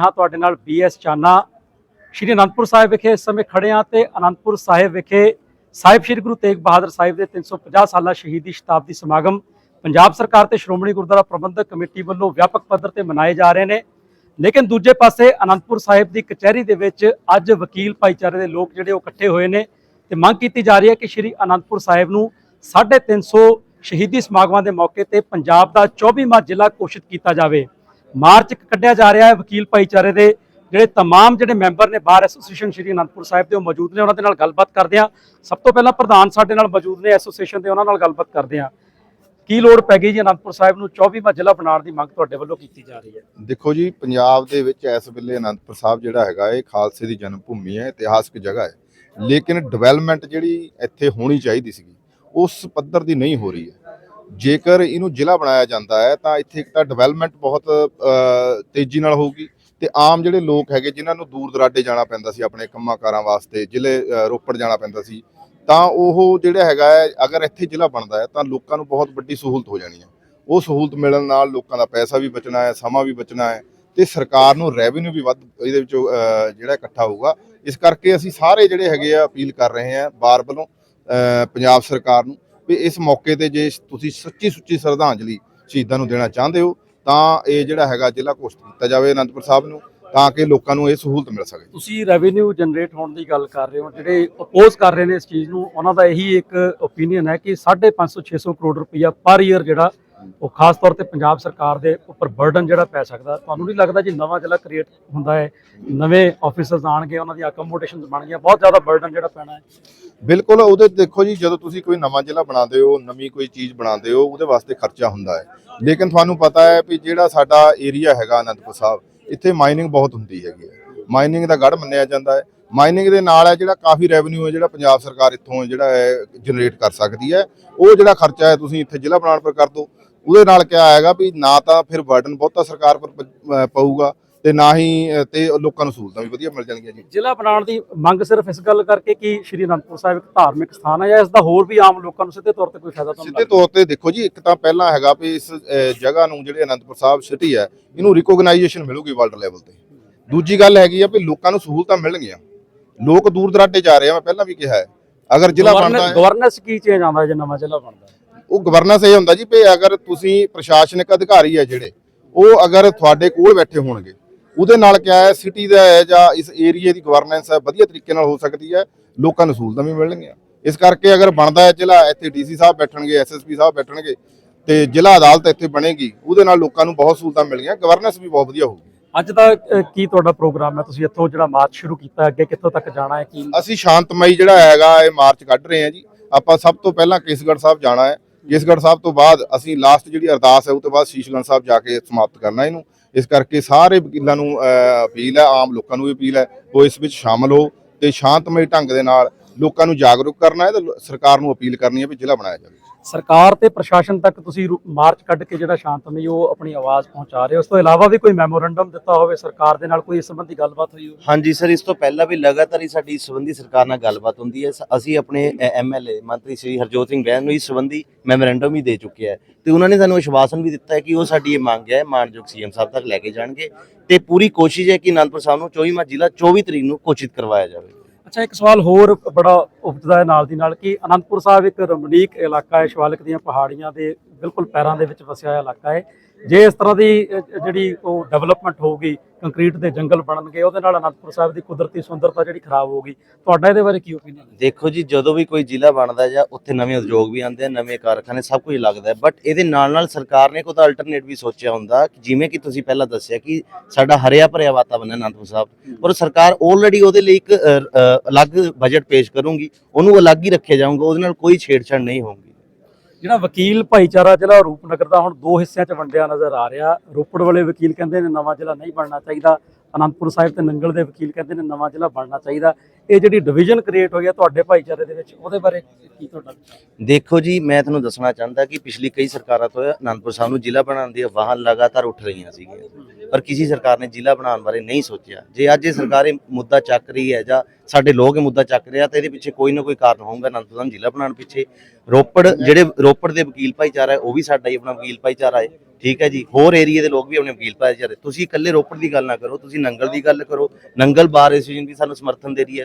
ਹਾਂ ਤੁਹਾਡੇ ਨਾਲ ਬੀਐਸ ਚਾਨਾ ਸ਼੍ਰੀ ਅਨੰਦਪੁਰ ਸਾਹਿਬ ਵਿਖੇ ਇਸ ਸਮੇਂ ਖੜੇ ਹਾਂ ਤੇ ਅਨੰਦਪੁਰ ਸਾਹਿਬ ਵਿਖੇ ਸਾਹਿਬ ਸ਼੍ਰੀ ਗੁਰੂ ਤੇਗ ਬਹਾਦਰ ਸਾਹਿਬ ਦੇ 350 ਸਾਲਾ ਸ਼ਹੀਦੀ ਸ਼ਤਾਬਦੀ ਸਮਾਗਮ ਪੰਜਾਬ ਸਰਕਾਰ ਤੇ ਸ਼੍ਰੋਮਣੀ ਗੁਰਦੁਆਰਾ ਪ੍ਰਬੰਧਕ ਕਮੇਟੀ ਵੱਲੋਂ ਵਿਆਪਕ ਪੱਧਰ ਤੇ ਮਨਾਏ ਜਾ ਰਹੇ ਨੇ। ਲੇਕਿਨ ਦੂਜੇ ਪਾਸੇ ਅਨੰਦਪੁਰ ਸਾਹਿਬ ਦੀ ਕਚਹਿਰੀ ਦੇ ਵਿੱਚ ਅੱਜ ਵਕੀਲ ਭਾਈਚਾਰੇ ਦੇ ਲੋਕ ਜਿਹੜੇ ਉਹ ਇਕੱਠੇ ਹੋਏ ਨੇ ਤੇ ਮੰਗ ਕੀਤੀ ਜਾ ਰਹੀ ਹੈ ਕਿ ਸ਼੍ਰੀ ਅਨੰਦਪੁਰ ਸਾਹਿਬ ਨੂੰ 350 ਸ਼ਹੀਦੀ ਸਮਾਗਮਾਂ ਦੇ ਮੌਕੇ ਤੇ ਪੰਜਾਬ ਦਾ 24ਵਾਂ ਜ਼ਿਲ੍ਹਾ ਘੋਸ਼ਿਤ ਕੀਤਾ ਜਾਵੇ। ਮਾਰਚ ਇੱਕ ਕੱਢਿਆ ਜਾ ਰਿਹਾ ਹੈ ਵਕੀਲ ਭਾਈਚਾਰੇ ਦੇ ਜਿਹੜੇ तमाम ਜਿਹੜੇ ਮੈਂਬਰ ਨੇ ਬਾਰ ਐਸੋਸੀਏਸ਼ਨ ਸ਼੍ਰੀ ਅਨੰਦਪੁਰ ਸਾਹਿਬ ਦੇ ਉਹ ਮੌਜੂਦ ਨੇ ਉਹਨਾਂ ਦੇ ਨਾਲ ਗੱਲਬਾਤ ਕਰਦੇ ਹਾਂ ਸਭ ਤੋਂ ਪਹਿਲਾਂ ਪ੍ਰਧਾਨ ਸਾਡੇ ਨਾਲ ਮੌਜੂਦ ਨੇ ਐਸੋਸੀਏਸ਼ਨ ਦੇ ਉਹਨਾਂ ਨਾਲ ਗੱਲਬਾਤ ਕਰਦੇ ਹਾਂ ਕੀ ਲੋੜ ਪੈ ਗਈ ਜੀ ਅਨੰਦਪੁਰ ਸਾਹਿਬ ਨੂੰ 24ਵਾਂ ਜ਼ਿਲ੍ਹਾ ਬਣਾਉਣ ਦੀ ਮੰਗ ਤੁਹਾਡੇ ਵੱਲੋਂ ਕੀਤੀ ਜਾ ਰਹੀ ਹੈ ਦੇਖੋ ਜੀ ਪੰਜਾਬ ਦੇ ਵਿੱਚ ਇਸ ਵੇਲੇ ਅਨੰਦਪੁਰ ਸਾਹਿਬ ਜਿਹੜਾ ਹੈਗਾ ਇਹ ਖਾਲਸੇ ਦੀ ਜਨਮ ਭੂਮੀ ਹੈ ਇਤਿਹਾਸਕ ਜਗ੍ਹਾ ਹੈ ਲੇਕਿਨ ਡਿਵੈਲਪਮੈਂਟ ਜਿਹੜੀ ਇੱਥੇ ਹੋਣੀ ਚਾਹੀਦੀ ਸੀਗੀ ਉਸ ਪੱਧਰ ਦੀ ਨਹੀਂ ਹੋ ਰਹੀ ਹੈ ਜੇਕਰ ਇਹਨੂੰ ਜ਼ਿਲ੍ਹਾ ਬਣਾਇਆ ਜਾਂਦਾ ਹੈ, ਤਾਂ ਇੱਥੇ ਇੱਕ ਤਾਂ ਡਿਵੈਲਪਮੈਂਟ ਬਹੁਤ ਤੇਜ਼ੀ ਨਾਲ ਹੋਊਗੀ ਤੇ ਆਮ ਜਿਹੜੇ ਲੋਕ ਹੈਗੇ ਜਿਨ੍ਹਾਂ ਨੂੰ ਦੂਰ ਦਰਾਡੇ ਜਾਣਾ ਪੈਂਦਾ ਸੀ ਆਪਣੇ ਕੰਮਾਂ ਕਾਰਾਂ ਵਾਸਤੇ, ਜ਼ਿਲ੍ਹੇ ਰੋਪੜ ਜਾਣਾ ਪੈਂਦਾ ਸੀ, ਤਾਂ ਉਹ ਜਿਹੜਾ ਹੈਗਾ ਹੈ, ਅਗਰ ਇੱਥੇ ਜ਼ਿਲ੍ਹਾ ਬਣਦਾ ਹੈ, ਤਾਂ ਲੋਕਾਂ ਨੂੰ ਬਹੁਤ ਵੱਡੀ ਸਹੂਲਤ ਹੋ ਜਾਣੀ ਹੈ। ਉਹ ਸਹੂਲਤ ਮਿਲਣ ਨਾਲ ਲੋਕਾਂ ਦਾ ਪੈਸਾ ਵੀ ਬਚਣਾ ਹੈ, ਸਮਾਂ ਵੀ ਬਚਣਾ ਹੈ ਤੇ ਸਰਕਾਰ ਨੂੰ ਰੈਵਨਿਊ ਵੀ ਵੱਧ, ਇਹਦੇ ਵਿੱਚੋਂ ਜਿਹੜਾ ਇਕੱਠਾ ਹੋਊਗਾ। ਇਸ ਕਰਕੇ ਅਸੀਂ ਸਾਰੇ ਜਿਹੜੇ ਹੈਗੇ ਆ, ਅਪੀਲ ਕਰ ਰਹੇ ਆ ਬਾਰ ਵੱਲੋਂ ਪੰਜਾਬ ਸਰਕਾਰ ਨੂੰ ਵੀ ਇਸ ਮੌਕੇ ਤੇ ਜੇ ਤੁਸੀਂ ਸੱਚੀ ਸੁੱਚੀ ਸ਼ਰਧਾਂਜਲੀ ਸ਼ਹੀਦਾਂ ਨੂੰ ਦੇਣਾ ਚਾਹੁੰਦੇ ਹੋ, ਤਾਂ ਇਹ ਜਿਹੜਾ ਹੈਗਾ ਜ਼ਿਲ੍ਹਾ ਘੋਸ਼ਿਤ ਕੀਤਾ ਜਾਵੇ ਅਨੰਦਪੁਰ ਸਾਹਿਬ ਨੂੰ, ਤਾਂ ਕਿ ਲੋਕਾਂ ਨੂੰ ਇਹ ਸਹੂਲਤ ਮਿਲ ਸਕੇ। ਤੁਸੀਂ ਰੈਵਨਿਊ ਜਨਰੇਟ ਹੋਣ ਦੀ ਗੱਲ ਕਰ ਰਹੇ ਹੋ, ਜਿਹੜੇ ਅਪੋਜ਼ ਕਰ ਰਹੇ ਨੇ ਇਸ ਚੀਜ਼ ਨੂੰ, ਉਹਨਾਂ ਦਾ ਇਹੀ ਇੱਕ ਓਪੀਨੀਅਨ ਹੈ ਕਿ 550 600 ਕਰੋੜ ਰੁਪਈਆ ਪਰ ਈਅਰ ਜਿਹੜਾ ਉਹ ਖਾਸ ਤੌਰ ਤੇ ਪੰਜਾਬ ਸਰਕਾਰ ਦੇ ਉੱਪਰ ਬਰਡਨ ਜਿਹੜਾ ਪੈ ਸਕਦਾ, ਤੁਹਾਨੂੰ ਨਹੀਂ ਲੱਗਦਾ ਜੀ ਨਵਾਂ ਜ਼ਿਲ੍ਹਾ ਕ੍ਰੀਏਟ ਹੁੰਦਾ ਹੈ, ਨਵੇਂ ਆਫੀਸਰਸ ਆਣਗੇ ਉਹਨਾਂ ਦੀਆਂ ਅਕਮੋਡੇਸ਼ਨਸ ਬਣਗੀਆਂ ਬਹੁਤ ਜ਼ਿਆਦਾ ਬਰਡਨ ਜਿਹੜਾ ਪੈਣਾ ਹੈ। ਬਿਲਕੁਲ, ਉਹਦੇ ਦੇਖੋ ਜੀ, ਜਦੋਂ ਤੁਸੀਂ ਕੋਈ ਨਵਾਂ ਜ਼ਿਲ੍ਹਾ ਬਣਾਉਂਦੇ ਹੋ, ਨਵੀਂ ਕੋਈ ਚੀਜ਼ ਬਣਾਉਂਦੇ ਹੋ, ਉਹਦੇ ਵਾਸਤੇ ਖਰਚਾ ਹੁੰਦਾ ਹੈ। ਲੇਕਿਨ ਤੁਹਾਨੂੰ ਪਤਾ ਹੈ ਵੀ ਜਿਹੜਾ ਸਾਡਾ ਏਰੀਆ ਹੈਗਾ ਅਨੰਦਪੁਰ ਸਾਹਿਬ, ਇੱਥੇ ਮਾਈਨਿੰਗ ਬਹੁਤ ਹੁੰਦੀ ਹੈਗੀ ਹੈ। ਮਾਈਨਿੰਗ ਦਾ ਗੜ ਮੰਨਿਆ ਜਾਂਦਾ ਹੈ। ਮਾਈਨਿੰਗ ਦੇ ਨਾਲ ਹੈ ਜਿਹੜਾ ਕਾਫੀ ਰੈਵਨਿਊ ਹੈ, ਜਿਹੜਾ ਪੰਜਾਬ ਸਰਕਾਰ ਇੱਥੋਂ ਜਿਹੜਾ ਹੈ ਜਨਰੇਟ ਕਰ ਸਕਦੀ ਹੈ। ਉਹ ਜਿਹੜਾ ਖਰਚਾ ਹੈ, ਤੁਸੀਂ ਇੱਥੇ ਜ਼ਿਲ੍ਹਾ ਬਣਾਉਣ ਪਰ ਕਰ ਦਿਓ ਉਹਦੇ ਨਾਲ ਕਿਆ ਆਏਗਾ ਵੀ ਨਾ ਤਾਂ ਫਿਰ ਬਰਡਨ ਬਹੁਤਾ ਸਰਕਾਰ ਪਰ ਪਊਗਾ ਤੇ ਨਾ ਹੀ ਤੇ ਲੋਕਾਂ ਨੂੰ ਸਹੂਲਤਾਂ ਵੀ ਵਧੀਆ ਮਿਲ ਜਾਣਗੀਆਂ ਜੀ। ਜ਼ਿਲ੍ਹਾ ਬਣਾਉਣ ਦੀ ਮੰਗ ਸਿਰਫ ਇਸ ਗੱਲ ਕਰਕੇ ਕਿ ਸ਼੍ਰੀ ਅਨੰਦਪੁਰ ਸਾਹਿਬ ਇੱਕ ਧਾਰਮਿਕ ਸਥਾਨ ਹੈ ਜਾਂ ਇਸ ਦਾ ਹੋਰ ਵੀ ਆਮ ਲੋਕਾਂ ਨੂੰ ਸਿੱਧੇ ਤੌਰ ਤੇ ਕੋਈ ਫਾਇਦਾ ਤੁਹਾਨੂੰ ਸਿੱਧੇ ਤੌਰ ਤੇ ਦੇਖੋ ਜੀ ਇੱਕ ਤਾਂ ਪਹਿਲਾਂ ਹੈਗਾ ਵੀ ਇਸ ਜਗ੍ਹਾ ਨੂੰ ਜਿਹੜੇ ਅਨੰਦਪੁਰ ਸਾਹਿਬ ਸਿਟੀ ਹੈ ਇਹਨੂੰ ਰਿਕੋਗਨਾਈਜੇਸ਼ਨ ਮਿਲੂਗੀ ਵਰਲਡ ਲੈਵਲ ਤੇ। ਦੂਜੀ ਗੱਲ ਹੈਗੀ ਆ ਵੀ ਲੋਕਾਂ ਨੂੰ ਸਹੂਲਤਾਂ ਮਿਲਣਗੀਆਂ। ਲੋਕ ਦੂਰ ਦਰਾਡੇ ਜਾ ਰਹੇ ਆ ਮੈਂ ਪਹਿਲਾਂ ਵੀ ਕਿਹਾ ਹੈ। ਅਗਰ ਜ਼ਿਲ੍ਹਾ ਬਣਦਾ ਹੈ ਗਵਰਨੈਂਸ ਕੀ ਚੇਂਜ ਆਉਂਦਾ ਜੇ ਨਵਾਂ ਜ਼ਿਲ੍ਹਾ ਬਣਦਾ ਹੈ? ਉਹ ਗਵਰਨੈਂਸ ਇਹ ਹੁੰਦਾ ਜੀ ਵੀ ਅਗਰ ਤੁਸੀਂ ਪ੍ਰਸ਼ਾਸਨਿਕ ਅਧਿਕਾਰੀ ਹੈ ਜਿਹੜੇ ਉਹ ਅਗਰ ਤੁਹਾਡੇ ਕੋਲ ਬੈਠੇ ਹੋਣਗੇ ਉਹਦੇ ਨਾਲ ਕਿਆ ਹੈ ਸਿਟੀ ਦਾ ਹੈ ਜਾਂ ਇਸ ਏਰੀਏ ਦੀ ਗਵਰਨੈਂਸ ਹੈ ਵਧੀਆ ਤਰੀਕੇ ਨਾਲ ਹੋ ਸਕਦੀ ਹੈ ਲੋਕਾਂ ਨੂੰ ਸਹੂਲਤਾਂ ਵੀ ਮਿਲਣਗੀਆਂ। ਇਸ ਕਰਕੇ ਅਗਰ ਬਣਦਾ ਹੈ ਜ਼ਿਲ੍ਹਾ ਇੱਥੇ ਡੀਸੀ ਸਾਹਿਬ ਬੈਠਣਗੇ ਐਸਐਸਪੀ ਸਾਹਿਬ ਬੈਠਣਗੇ ਤੇ ਜ਼ਿਲ੍ਹਾ ਅਦਾਲਤ ਇੱਥੇ ਬਣੇਗੀ ਉਹਦੇ ਨਾਲ ਲੋਕਾਂ ਨੂੰ ਬਹੁਤ ਸਹੂਲਤਾਂ ਮਿਲਣਗੀਆਂ ਗਵਰਨੈਂਸ ਵੀ ਬਹੁਤ ਵਧੀਆ ਹੋਊਗੀ। ਅੱਜ ਦਾ ਕੀ ਤੁਹਾਡਾ ਪ੍ਰੋਗਰਾਮ ਹੈ? ਤੁਸੀਂ ਇੱਥੋਂ ਜਿਹੜਾ ਮਾਰਚ ਸ਼ੁਰੂ ਕੀਤਾ ਅੱਗੇ ਕਿੱਥੋਂ ਤੱਕ ਜਾਣਾ ਹੈ ਕੀ? ਅਸੀਂ ਸ਼ਾਂਤਮਈ ਜਿਹੜਾ ਹੈਗਾ ਇਹ ਮਾਰਚ ਕੱਢ ਰਹੇ ਹਾਂ ਜੀ। ਆਪਾਂ ਸਭ ਤੋਂ ਪਹਿਲਾਂ ਕੇਸਗੜ੍ਹ ਸਾਹਿਬ ਜਾਣਾ ਹੈ। ਕੇਸਗੜ੍ਹ ਸਾਹਿਬ ਤੋਂ ਬਾਅਦ ਅਸੀਂ ਲਾਸਟ ਜਿਹੜੀ ਅਰਦਾਸ ਹੈ, ਉਹ ਤੋਂ ਬਾਅਦ ਸ਼ੀਸ਼ਗੰਜ ਸਾਹਿਬ ਜਾ ਕੇ ਸਮਾਪਤ ਕਰਨਾ ਇਹਨੂੰ। ਇਸ ਕਰਕੇ ਸਾਰੇ ਵਕੀਲਾਂ ਨੂੰ ਅਪੀਲ ਹੈ, ਆਮ ਲੋਕਾਂ ਨੂੰ ਵੀ ਅਪੀਲ ਹੈ, ਉਹ ਇਸ ਵਿੱਚ ਸ਼ਾਮਲ ਹੋ ਤੇ ਸ਼ਾਂਤਮਈ ਢੰਗ ਦੇ ਨਾਲ ਲੋਕਾਂ ਨੂੰ ਜਾਗਰੂਕ ਕਰਨਾ ਹੈ ਤੇ ਸਰਕਾਰ ਨੂੰ ਅਪੀਲ ਕਰਨੀ ਹੈ ਵੀ ਜ਼ਿਲ੍ਹਾ ਬਣਾਇਆ ਜਾਵੇ। ਸਰਕਾਰ ਤੇ ਪ੍ਰਸ਼ਾਸਨ ਤੱਕ ਤੁਸੀਂ ਰੂ- ਮਾਰਚ ਕੱਢ ਕੇ ਜਿਹੜਾ ਸ਼ਾਂਤਮਈ ਉਹ ਆਪਣੀ ਆਵਾਜ਼ ਪਹੁੰਚਾ ਰਹੇ ਹੋ। ਉਸ ਤੋਂ ਇਲਾਵਾ ਵੀ ਕੋਈ ਮੈਮੋਰੰਡਮ ਦਿੱਤਾ ਹੋਵੇ ਸਰਕਾਰ ਦੇ ਨਾਲ, ਕੋਈ ਇਸ ਸੰਬੰਧੀ ਗੱਲਬਾਤ ਹੋਈ ਹੋਵੇ? ਹਾਂਜੀ ਸਰ, ਇਸ ਤੋਂ ਪਹਿਲਾਂ ਵੀ ਲਗਾਤਾਰ ਹੀ ਸਾਡੀ ਇਸ ਸੰਬੰਧੀ ਸਰਕਾਰ ਨਾਲ ਗੱਲਬਾਤ ਹੁੰਦੀ ਹੈ। ਅਸੀਂ ਆਪਣੇ ਐਮਐਲਏ ਮੰਤਰੀ ਸ਼੍ਰੀ ਹਰਜੋਤ ਸਿੰਘ ਬੈਨ ਨੂੰ ਇਸ ਸੰਬੰਧੀ ਮੈਮੋਰੈਂਡਮ ਵੀ ਦੇ ਚੁੱਕੇ ਹੈ। ਤੇ ਉਹਨਾਂ ਨੇ ਸਾਨੂੰ ਵਿਸ਼ਵਾਸਨ ਵੀ ਦਿੱਤਾ ਹੈ ਕਿ ਉਹ ਸਾਡੀ ਇਹ ਮੰਗ ਹੈ, ਮਾਨਯੋਗ ਸੀਐਮ ਸਾਹਿਬ ਤੱਕ ਲੈ ਕੇ ਜਾਣਗੇ। ਤੇ ਪੂਰੀ ਕੋਸ਼ਿਸ਼ ਹੈ ਕਿ ਅਨੰਦਪੁਰ ਸਾਹਿਬ ਨੂੰ 24ਵਾਂ ਜ਼ਿਲ੍ਹਾ 24 ਤਰੀਕ ਨੂੰ ਘੋਸ਼ਿਤ ਕਰਵਾਇਆ ਜਾਵੇ। ਅੱਛਾ, ਇੱਕ ਸਵਾਲ ਹੋਰ ਬੜਾ ਉਪਜਦਾ ਹੈ ਨਾਲ ਦੀ ਨਾਲ ਕਿ ਅਨੰਦਪੁਰ ਸਾਹਿਬ ਇੱਕ ਰਮਣੀਕ ਇਲਾਕਾ ਹੈ, ਸ਼ਿਵਾਲਿਕ ਦੀਆਂ ਪਹਾੜੀਆਂ ਦੇ ਬਿਲਕੁਲ ਪੈਰਾਂ ਦੇ ਵਿੱਚ ਵਸਿਆ ਹੋਇਆ ਇਲਾਕਾ ਹੈ। ਜੇ ਇਸ ਤਰ੍ਹਾਂ ਦੀ ਜਿਹੜੀ ਉਹ ਡਿਵੈਲਪਮੈਂਟ ਹੋਊਗੀ ਕੰਕਰੀਟ ਦੇ ਜੰਗਲ ਬਣਨਗੇ, ਉਹਦੇ ਨਾਲ ਅਨੰਦਪੁਰ ਸਾਹਿਬ ਦੀ ਕੁਦਰਤੀ ਸੁੰਦਰਤਾ ਜਿਹੜੀ ਖਰਾਬ ਹੋਊਗੀ, ਤੁਹਾਡਾ ਇਹਦੇ ਬਾਰੇ ਕੀ ਓਪੀਨੀਅਨ ਹੈ? ਦੇਖੋ ਜੀ, ਜਦੋਂ ਵੀ ਕੋਈ ਜ਼ਿਲ੍ਹਾ ਬਣਦਾ ਜਾਂ ਉੱਥੇ ਨਵੇਂ ਉਦਯੋਗ ਵੀ ਆਉਂਦੇ ਆ, ਨਵੇਂ ਕਾਰਖਾਨੇ, ਸਭ ਕੁਝ ਲੱਗਦਾ ਬਟ ਇਹਦੇ ਨਾਲ ਨਾਲ ਸਰਕਾਰ ਨੇ ਕੋਈ ਤਾਂ ਅਲਟਰਨੇਟ ਵੀ ਸੋਚਿਆ ਹੁੰਦਾ, ਜਿਵੇਂ ਕਿ ਤੁਸੀਂ ਪਹਿਲਾਂ ਦੱਸਿਆ ਕਿ ਸਾਡਾ ਹਰਿਆ ਭਰਿਆ ਵਾਤਾਵਰਨ ਹੈ ਅਨੰਦਪੁਰ ਸਾਹਿਬ ਪਰ ਸਰਕਾਰ ਆਲਰੇਡੀ ਉਹਦੇ ਲਈ ਇੱਕ ਅਲੱਗ ਬਜਟ ਪੇਸ਼ ਕਰੂਗੀ, ਉਹਨੂੰ ਅਲੱਗ ਹੀ ਰੱਖਿਆ ਜਾਊਗਾ, ਉਹਦੇ ਨਾਲ ਕੋਈ ਛੇੜਛਾੜ ਨਹੀਂ ਹੋਊਗੀ। ਜਿਹੜਾ ਵਕੀਲ ਭਾਈਚਾਰਾ ਜ਼ਿਲ੍ਹਾ ਰੂਪਨਗਰ ਦਾ ਹੁਣ ਦੋ ਹਿੱਸਿਆਂ 'ਚ ਵੰਡਿਆ ਨਜ਼ਰ ਆ ਰਿਹਾ। ਰੋਪੜ ਵਾਲੇ ਵਕੀਲ ਕਹਿੰਦੇ ਨੇ ਨਵਾਂ ਜ਼ਿਲ੍ਹਾ ਨਹੀਂ ਬਣਨਾ ਚਾਹੀਦਾ। ਅਨੰਦਪੁਰ ਸਾਹਿਬ ਤੇ ਨੰਗਲ ਦੇ ਵਕੀਲ ਕਹਿੰਦੇ ਨੇ ਨਵਾਂ ਜ਼ਿਲ੍ਹਾ ਬਣਨਾ ਚਾਹੀਦਾ। ਇਹ ਜਿਹੜੀ ਡਿਵੀਜ਼ਨ ਕ੍ਰੀਏਟ ਹੋਈ ਹੈ ਤੁਹਾਡੇ ਭਾਈਚਾਰੇ ਦੇ ਵਿੱਚ, ਉਹਦੇ ਬਾਰੇ ਕੀ ਤੁਹਾਡਾ ਦੇਖੋ ਜੀ, ਮੈਂ ਤੁਹਾਨੂੰ ਦੱਸਣਾ ਚਾਹੁੰਦਾ ਕਿ ਪਿਛਲੀ ਕਈ ਸਰਕਾਰਾਂ ਤੋਂ ਅਨੰਦਪੁਰ ਸਾਹਿਬ ਨੂੰ ਜ਼ਿਲ੍ਹਾ ਬਣਾਉਣ ਦੀ ਅਫਵਾਹਾਂ ਲਗਾਤਾਰ ਉੱਠ ਰਹੀਆਂ ਸੀਗੀਆਂ। ਪਰ ਕਿਸੇ ਸਰਕਾਰ ਨੇ ਜ਼ਿਲ੍ਹਾ ਬਣਾਉਣ ਬਾਰੇ ਨਹੀਂ ਸੋਚਿਆ। ਜੇ ਅੱਜ ਇਹ ਸਰਕਾਰ ਇਹ ਮੁੱਦਾ ਚੱਕ ਰਹੀ ਹੈ ਜਾਂ ਸਾਡੇ ਲੋਕ ਇਹ ਮੁੱਦਾ ਚੱਕ ਰਿਹਾ, ਤਾਂ ਇਹਦੇ ਪਿੱਛੇ ਕੋਈ ਨਾ ਕੋਈ ਕਾਰਨ ਹੋਊਗਾ ਅਨੰਦਪੁਰ ਸਾਹਿਬ ਜ਼ਿਲ੍ਹਾ ਬਣਾਉਣ ਪਿੱਛੇ। ਰੋਪੜ, ਜਿਹੜੇ ਰੋਪੜ ਦੇ ਵਕੀਲ ਭਾਈਚਾਰਾ ਹੈ, ਉਹ ਵੀ ਸਾਡਾ ਹੀ ਆਪਣਾ ਵਕੀਲ ਭਾਈਚਾਰਾ ਹੈ। ਠੀਕ ਹੈ ਜੀ। ਹੋਰ ਏਰੀਆ ਦੇ ਲੋਕ ਵੀ ਆਪਣੇ ਵਕੀਲ ਰਹੇ ਤੁਸੀਂ ਇਕੱਲੇ ਰੋਪੜ ਦੀ ਗੱਲ ਨਾ ਕਰੋ ਤੁਸੀਂ ਨੰਗਲ ਦੀ ਗੱਲ ਕਰੋ ਨੰਗਲ ਬਾਰ ਐਸੋਸੀਏਸ਼ਨ ਵੀ ਸਾਨੂੰ ਸਮਰਥਨ ਦੇ ਰਹੀ ਹੈ।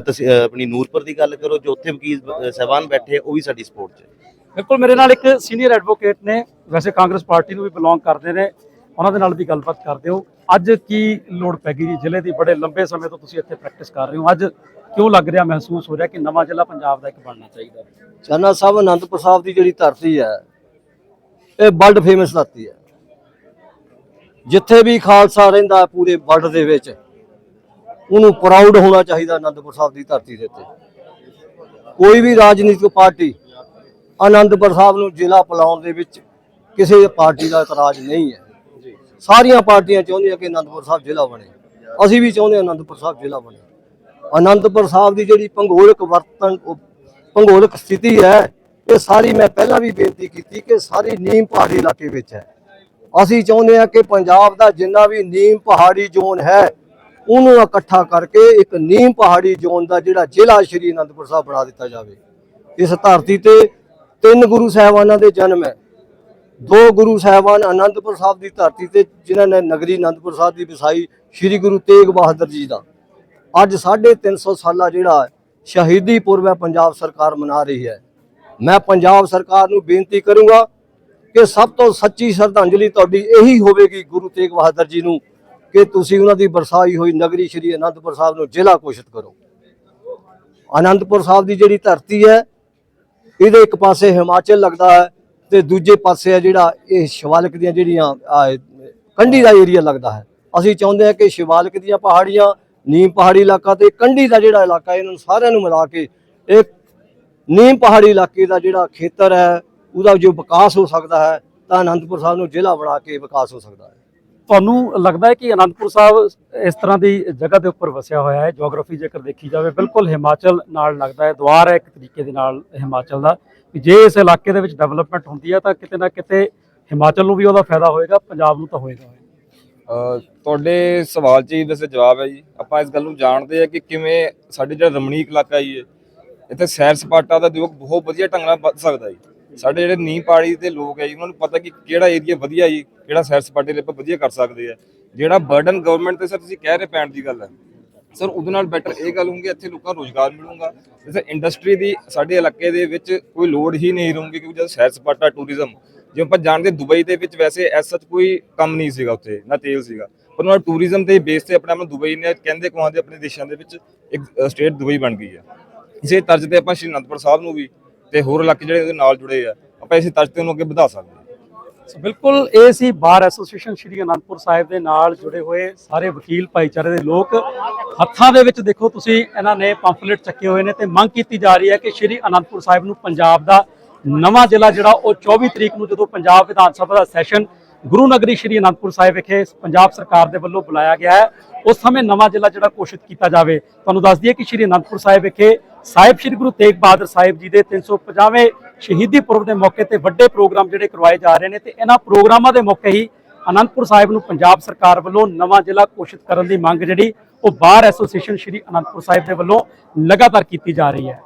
ਤੁਸੀਂ ਆਪਣੀ ਨੂਰਪੁਰ ਦੀ ਗੱਲ ਕਰੋ ਜੋ ਉੱਥੇ ਵਕੀਲ ਸਾਹਿਬਾਨ ਬੈਠੇ ਉਹ ਵੀ ਸਾਡੀ ਸਪੋਰਟ 'ਚ। ਬਿਲਕੁਲ ਮੇਰੇ ਨਾਲ ਇੱਕ ਸੀਨੀਅਰ ਐਡਵੋਕੇਟ ਨੇ ਵੈਸੇ ਕਾਂਗਰਸ ਪਾਰਟੀ ਨੂੰ ਵੀ ਬਿਲੋਂਗ ਕਰਦੇ ਨੇ ਉਹਨਾਂ ਦੇ ਨਾਲ ਵੀ ਗੱਲਬਾਤ ਕਰਦੇ ਹੋ। ਅੱਜ ਕੀ ਲੋੜ ਪੈ ਗਈ ਜੀ? ਜ਼ਿਲ੍ਹੇ ਦੀ ਬੜੇ ਲੰਬੇ ਸਮੇਂ ਤੋਂ ਤੁਸੀਂ ਇੱਥੇ ਪ੍ਰੈਕਟਿਸ ਕਰ ਰਹੇ ਹੋ। ਅੱਜ ਕਿਉਂ ਲੱਗ ਰਿਹਾ ਮਹਿਸੂਸ ਹੋ ਰਿਹਾ ਕਿ ਨਵਾਂ ਜ਼ਿਲ੍ਹਾ ਪੰਜਾਬ ਦਾ ਇੱਕ ਬਣਨਾ ਚਾਹੀਦਾ? ਚਾਨਾ ਸਾਹਿਬ ਅਨੰਦਪੁਰ ਸਾਹਿਬ ਦੀ ਜਿਹੜੀ ਧਰਤੀ ਹੈ ਇਹ ਵਰਲਡ ਫੇਮਸ ਧਰਤੀ ਹੈ। ਜਿੱਥੇ ਵੀ ਖਾਲਸਾ ਰਹਿੰਦਾ ਪੂਰੇ ਵਰਲਡ ਦੇ ਵਿੱਚ, ਉਹਨੂੰ ਪ੍ਰਾਊਡ ਹੋਣਾ ਚਾਹੀਦਾ ਅਨੰਦਪੁਰ ਸਾਹਿਬ ਦੀ ਧਰਤੀ ਦੇ ਉੱਤੇ। ਕੋਈ ਵੀ ਰਾਜਨੀਤਿਕ ਪਾਰਟੀ ਅਨੰਦਪੁਰ ਸਾਹਿਬ ਨੂੰ ਜ਼ਿਲ੍ਹਾ ਪਿਲਾਉਣ ਦੇ ਵਿੱਚ ਕਿਸੇ ਪਾਰਟੀ ਦਾ ਇਤਰਾਜ਼ ਨਹੀਂ ਹੈ। ਸਾਰੀਆਂ ਪਾਰਟੀਆਂ ਚਾਹੁੰਦੀਆਂ ਕਿ ਅਨੰਦਪੁਰ ਸਾਹਿਬ ਜ਼ਿਲ੍ਹਾ ਬਣੇ। ਅਸੀਂ ਵੀ ਚਾਹੁੰਦੇ ਹਾਂ ਅਨੰਦਪੁਰ ਸਾਹਿਬ ਜ਼ਿਲ੍ਹਾ ਬਣੇ। ਅਨੰਦਪੁਰ ਸਾਹਿਬ ਦੀ ਜਿਹੜੀ ਭੂਗੋਲਿਕ ਵਰਤਨ ਉਹ ਭੂਗੋਲਿਕ ਸਥਿਤੀ ਹੈ ਇਹ ਸਾਰੀ ਮੈਂ ਪਹਿਲਾਂ ਵੀ ਬੇਨਤੀ ਕੀਤੀ ਕਿ ਸਾਰੀ ਨੀਮ ਪਹਾੜੀ ਇਲਾਕੇ ਵਿੱਚ ਹੈ। ਅਸੀਂ ਚਾਹੁੰਦੇ ਹਾਂ ਕਿ ਪੰਜਾਬ ਦਾ ਜਿੰਨਾ ਵੀ ਨੀਮ ਪਹਾੜੀ ਜ਼ੋਨ ਹੈ, ਉਹਨੂੰ ਇਕੱਠਾ ਕਰਕੇ ਇੱਕ ਨੀਮ ਪਹਾੜੀ ਜ਼ੋਨ ਦਾ ਜਿਹੜਾ ਜ਼ਿਲ੍ਹਾ ਸ਼੍ਰੀ ਅਨੰਦਪੁਰ ਸਾਹਿਬ ਬਣਾ ਦਿੱਤਾ ਜਾਵੇ। ਇਸ ਧਰਤੀ ਤੇ ਤਿੰਨ ਗੁਰੂ ਸਾਹਿਬਾਨਾਂ ਦੇ ਜਨਮ ਹੈ। ਦੋ ਗੁਰੂ ਸਾਹਿਬਾਨ ਅਨੰਦਪੁਰ ਸਾਹਿਬ ਦੀ ਧਰਤੀ ਤੇ, ਜਿਨ੍ਹਾਂ ਨੇ ਨਗਰੀ ਅਨੰਦਪੁਰ ਸਾਹਿਬ ਦੀ ਵਸਾਈ ਸ੍ਰੀ ਗੁਰੂ ਤੇਗ ਬਹਾਦਰ ਜੀ ਦਾ। ਅੱਜ 350 ਸਾਲਾ ਜਿਹੜਾ ਸ਼ਹੀਦੀ ਪੁਰਬ ਹੈ, ਪੰਜਾਬ ਸਰਕਾਰ ਮਨਾ ਰਹੀ ਹੈ। ਮੈਂ ਪੰਜਾਬ ਸਰਕਾਰ ਨੂੰ ਬੇਨਤੀ ਕਰੂੰਗਾ ਕਿ ਸਭ ਤੋਂ ਸੱਚੀ ਸ਼ਰਧਾਂਜਲੀ ਤੁਹਾਡੀ ਇਹੀ ਹੋਵੇਗੀ ਗੁਰੂ ਤੇਗ ਬਹਾਦਰ ਜੀ ਨੂੰ ਕਿ ਤੁਸੀਂ ਉਹਨਾਂ ਦੀ ਬਰਸਾਈ ਹੋਈ ਨਗਰੀ ਸ਼੍ਰੀ ਅਨੰਦਪੁਰ ਸਾਹਿਬ ਨੂੰ ਜ਼ਿਲ੍ਹਾ ਘੋਸ਼ਿਤ ਕਰੋ। ਅਨੰਦਪੁਰ ਸਾਹਿਬ ਦੀ ਜਿਹੜੀ ਧਰਤੀ ਹੈ, ਇਹਦੇ ਇੱਕ ਪਾਸੇ ਹਿਮਾਚਲ ਲੱਗਦਾ ਹੈ ਤੇ ਦੂਜੇ ਪਾਸੇ ਹੈ ਜਿਹੜਾ ਇਹ ਸ਼ਿਵਾਲਿਕ ਦੀਆਂ ਜਿਹੜੀਆਂ ਕੰਢੀ ਦਾ ਏਰੀਆ ਲੱਗਦਾ ਹੈ। ਅਸੀਂ ਚਾਹੁੰਦੇ ਹਾਂ ਕਿ ਸ਼ਿਵਾਲਿਕ ਦੀਆਂ ਪਹਾੜੀਆਂ, ਨੀਮ ਪਹਾੜੀ ਇਲਾਕਾ ਤੇ ਕੰਢੀ ਦਾ ਜਿਹੜਾ ਇਲਾਕਾ ਇਹਨਾਂ ਨੂੰ ਸਾਰਿਆਂ ਨੂੰ ਮਿਲਾ ਕੇ ਇੱਕ ਨੀਮ ਪਹਾੜੀ ਇਲਾਕੇ ਦਾ ਜਿਹੜਾ ਖੇਤਰ ਹੈ ਉਹਦਾ ਜੋ ਵਿਕਾਸ ਹੋ ਸਕਦਾ ਹੈ ਤਾਂ ਅਨੰਦਪੁਰ ਸਾਹਿਬ ਨੂੰ ਜ਼ਿਲ੍ਹਾ ਬਣਾ ਕੇ ਵਿਕਾਸ ਹੋ ਸਕਦਾ ਹੈ। ਤੁਹਾਨੂੰ ਲੱਗਦਾ ਹੈ ਕਿ ਅਨੰਦਪੁਰ ਸਾਹਿਬ ਇਸ ਤਰ੍ਹਾਂ ਦੀ ਜਗ੍ਹਾ ਦੇ ਉੱਪਰ ਵਸਿਆ ਹੋਇਆ ਹੈ? ਜੀਓਗ੍ਰਾਫੀ ਜੇਕਰ ਦੇਖੀ ਜਾਵੇ ਬਿਲਕੁਲ ਹਿਮਾਚਲ ਨਾਲ ਲੱਗਦਾ ਹੈ। ਦੁਆਰ ਹੈ ਇੱਕ ਤਰੀਕੇ ਦੇ ਨਾਲ ਹਿਮਾਚਲ ਦਾ। ਕਿ ਜੇ ਇਸ ਇਲਾਕੇ ਦੇ ਵਿੱਚ ਡਿਵੈਲਪਮੈਂਟ ਹੁੰਦੀ ਹੈ ਤਾਂ ਕਿਤੇ ਨਾ ਕਿਤੇ ਹਿਮਾਚਲ ਨੂੰ ਵੀ ਉਹਦਾ ਫਾਇਦਾ ਹੋਏਗਾ ਪੰਜਾਬ ਨੂੰ ਤਾਂ ਹੋਏਗਾ। ਤੁਹਾਡੇ ਸਵਾਲ 'ਚ ਹੀ ਵੈਸੇ ਜਵਾਬ ਹੈ ਜੀ। ਆਪਾਂ ਇਸ ਗੱਲ ਨੂੰ ਜਾਣਦੇ ਆ ਕਿ ਕਿਵੇਂ ਸਾਡੇ ਜਿਹੜਾ ਰਮਣੀਕ ਇਲਾਕਾ ਜੀ ਇਹ, ਇੱਥੇ ਸੈਰ ਸਪਾਟਾ ਦਾ ਉਦਯੋਗ ਬਹੁਤ ਵਧੀਆ ਢੰਗ ਨਾਲ ਵੱਧ ਸਕਦਾ ਜੀ। ਸਾਡੇ ਜਿਹੜੇ ਨੀਂਹ ਪਹਾੜੀ ਦੇ ਲੋਕ ਹੈ ਜੀ, ਉਹਨਾਂ ਨੂੰ ਪਤਾ ਕਿ ਕਿਹੜਾ ਏਰੀਆ ਵਧੀਆ ਜੀ, ਕਿਹੜਾ ਸੈਰ ਸਪਾਟੇ ਲਈ ਆਪਾਂ ਵਧੀਆ ਕਰ ਸਕਦੇ ਆ। ਜਿਹੜਾ ਬਰਡਨ ਗਵਰਨਮੈਂਟ ਤੇ ਸਰ ਤੁਸੀਂ ਕਹਿ ਰਹੇ ਪੈਣ ਦੀ ਗੱਲ। ਹੈ ਸਰ ਉਹਦੇ ਨਾਲ ਬੈਟਰ ਇਹ ਗੱਲ ਹੋਊਗੀ, ਇੱਥੇ ਲੋਕਾਂ ਨੂੰ ਰੋਜ਼ਗਾਰ ਮਿਲੂਗਾ। ਜੈਸੇ ਇੰਡਸਟਰੀ ਦੀ ਸਾਡੇ ਇਲਾਕੇ ਦੇ ਵਿੱਚ ਕੋਈ ਲੋੜ ਹੀ ਨਹੀਂ ਰਹੂਗੀ, ਕਿਉਂਕਿ ਜਦ ਸੈਰ ਸਪਾਟਾ ਟੂਰਿਜ਼ਮ ਜਿਵੇਂ ਆਪਾਂ ਜਾਣਦੇ ਦੁਬਈ ਦੇ ਵਿੱਚ ਵੈਸੇ ਐਸ ਸੱਚ ਕੋਈ ਕੰਮ ਨਹੀਂ ਸੀਗਾ ਉੱਥੇ, ਨਾ ਤੇਲ ਸੀਗਾ। ਪਰ ਉਹਨਾਂ ਟੂਰਿਜ਼ਮ ਦੇ ਬੇਸ ਤੇ ਆਪਣੇ ਆਪ ਨੂੰ ਦੁਬਈ ਨੇ ਕਹਿੰਦੇ ਕਹਾਂਦੇ ਆਪਣੇ ਦੇਸ਼ਾਂ ਦੇ ਵਿੱਚ ਇੱਕ ਸਟੇਟ ਦੁਬਈ ਬਣ ਗਈ ਹੈ ਇਸੇ ਤਰਜ਼ ਤੇ ਆਪਾਂ ਸ਼੍ਰੀ ਅਨੰਦਪੁਰ ਸਾਹਿਬ ਨੂੰ ਵੀ ਤੇ ਹੋਰ ਇਲਾਕੇ ਜਿਹੜੇ ਉਹਦੇ ਨਾਲ ਜੁੜੇ ਆ, ਆਪਾਂ ਇਸੇ ਤਰਜ਼ ਤੇ ਉਹਨੂੰ ਅੱਗੇ ਵਧਾ ਸਕਦੇ ਹਾਂ। ਸੋ ਬਿਲਕੁਲ, ਇਹ ਸੀ ਬਾਰ ਐਸੋਸੀਏਸ਼ਨ ਸ਼੍ਰੀ ਅਨੰਦਪੁਰ ਸਾਹਿਬ ਦੇ ਨਾਲ ਜੁੜੇ ਹੋਏ ਸਾਰੇ ਵਕੀਲ ਭਾਈਚਾਰੇ ਦੇ ਲੋਕ। ਹੱਥਾਂ ਦੇ ਵਿੱਚ ਦੇਖੋ ਤੁਸੀਂ, ਇਹਨਾਂ ਨੇ ਪੰਫਲੇਟ ਚੱਕੇ ਹੋਏ ਨੇ ਤੇ ਮੰਗ ਕੀਤੀ ਜਾ ਰਹੀ ਹੈ ਕਿ ਸ਼੍ਰੀ ਅਨੰਦਪੁਰ ਸਾਹਿਬ ਨੂੰ ਪੰਜਾਬ ਦਾ ਨਵਾਂ ਜ਼ਿਲ੍ਹਾ, ਜਿਹੜਾ ਉਹ 24 ਤਰੀਕ ਨੂੰ ਜਦੋਂ ਪੰਜਾਬ ਵਿਧਾਨ ਸਭਾ ਦਾ ਸੈਸ਼ਨ ਗੁਰੂ ਨਗਰੀ ਸ਼੍ਰੀ ਅਨੰਦਪੁਰ ਸਾਹਿਬ ਵਿਖੇ ਪੰਜਾਬ ਸਰਕਾਰ ਦੇ ਵੱਲੋਂ ਬੁਲਾਇਆ ਗਿਆ ਹੈ, ਉਸ ਸਮੇਂ ਨਵਾਂ ਜ਼ਿਲ੍ਹਾ ਜਿਹੜਾ ਘੋਸ਼ਿਤ ਕੀਤਾ ਜਾਵੇ। ਤੁਹਾਨੂੰ ਦੱਸ ਦਈਏ ਕਿ ਸ਼੍ਰੀ ਅਨੰਦਪੁਰ ਸਾਹਿਬ ਵਿਖੇ ਸਾਹਿਬ ਸ਼੍ਰੀ ਗੁਰੂ ਤੇਗ ਬਹਾਦਰ ਸਾਹਿਬ ਜੀ ਦੇ 350ਵੇਂ ਸ਼ਹੀਦੀ ਪੁਰਬ ਦੇ ਮੌਕੇ ਤੇ ਵੱਡੇ ਪ੍ਰੋਗਰਾਮ ਜਿਹੜੇ ਕਰਵਾਏ ਜਾ ਰਹੇ ਨੇ ਤੇ ਇਹਨਾਂ ਪ੍ਰੋਗਰਾਮਾਂ ਦੇ ਮੌਕੇ ਹੀ ਅਨੰਦਪੁਰ ਸਾਹਿਬ ਨੂੰ ਪੰਜਾਬ ਸਰਕਾਰ ਵੱਲੋਂ ਨਵਾਂ ਜ਼ਿਲ੍ਹਾ ਘੋਸ਼ਿਤ ਕਰਨ ਦੀ ਮੰਗ ਜਿਹੜੀ ਉਹ ਬਾਰ ਐਸੋਸੀਏਸ਼ਨ ਸ਼੍ਰੀ ਅਨੰਦਪੁਰ ਸਾਹਿਬ ਦੇ ਵੱਲੋਂ ਲਗਾਤਾਰ ਕੀਤੀ ਜਾ ਰਹੀ ਹੈ।